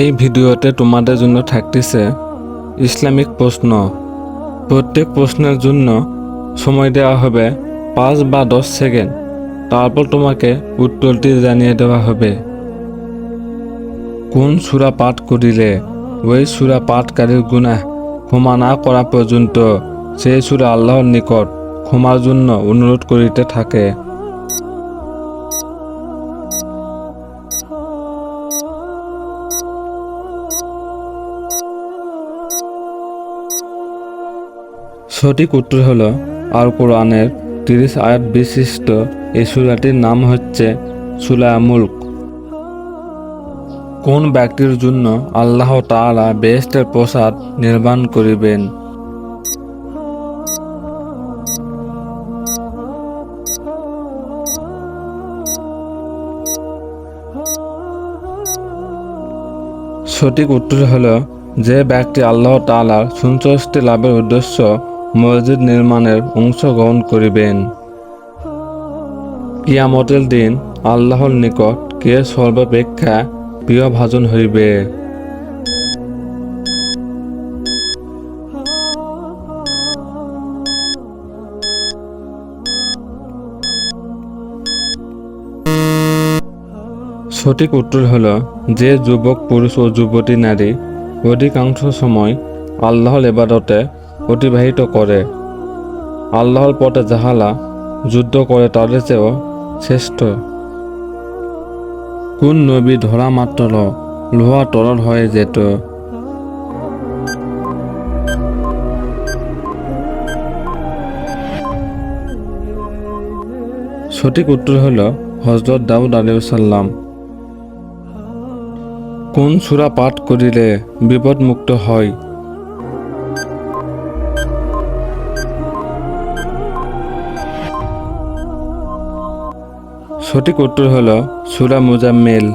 এই ভিডিওতে তোমাদের জন্য থাকতেছে ইসলামিক প্রশ্ন। প্রত্যেক প্রশ্নের জন্য সময় দেওয়া হবে পাঁচ বা দশ সেকেন্ড। তারপর তোমাকে উত্তরটি জানিয়ে দেওয়া হবে। কোন সুরা পাঠ করিলে ওই সুরা পাঠকারীর গুনাহ ক্ষমা না করা পর্যন্ত সেই সুরা আল্লাহর নিকট ক্ষমার জন্য অনুরোধ করিতে থাকে? সঠিক উত্তর হল আর কোরআনের তিরিশ আয়াত বিশিষ্ট এই সূরাটির নাম হচ্ছে সুলা কোন ব্যক্তির জন্য আল্লাহ তাআলা বেহেশতের প্রসাদ নির্মাণ করিবেন? সঠিক উত্তর হলো যে ব্যক্তি আল্লাহ তাআলার সন্তুষ্টি লাভের উদ্দেশ্য মসজিদ নির্মাণের অংশগ্রহণ করিবেন। কিয়ামতের দিন আল্লাহর নিকট কে সর্বাপেক্ষা প্রিয় ভাজন হইবে? সঠিক উত্তর হলো, যে যুবক, পুরুষ ও যুবতী নারী অধিকাংশ সময় আল্লাহর এবাদতে অতিবাহিত করে। আল্লাহর পথে যাহালা যুদ্ধ করে তাদের চেয়েও শ্রেষ্ঠ। কোন নবী ধরা মাত্র লোহা তরল হয়ে যেত? সঠিক উত্তর হলো হজরত দাউদ আলাইসাল্লাম কোন সূরা পাঠ করিলে বিপদমুক্ত হয়? সঠিক উত্তর হলো সুরা মুজাম্মিল।